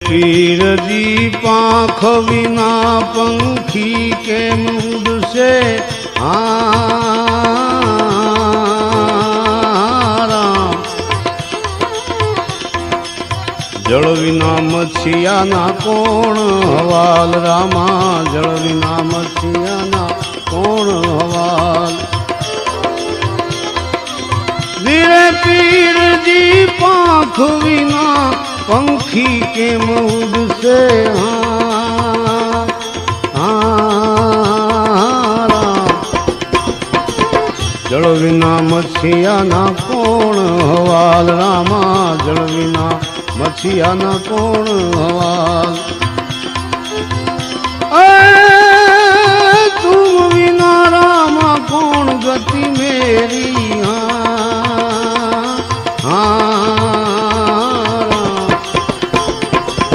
પીરજી પાંખ વિના પંખી કેમ ઉડશે? હારામ જળ વિના મચ્છિયાના કોણ? હવાલ રામા, જળ વિના મચ્છિયાના કોણ? હવાલ. વિના પંખી કેમ ઉડશે? જળ વિના મછિયાના કોણ હવાલ? રામા, જળ વિના મછિયાના કોણ હવાલ? તું વિના રામા કોણ ગતિ મેરી?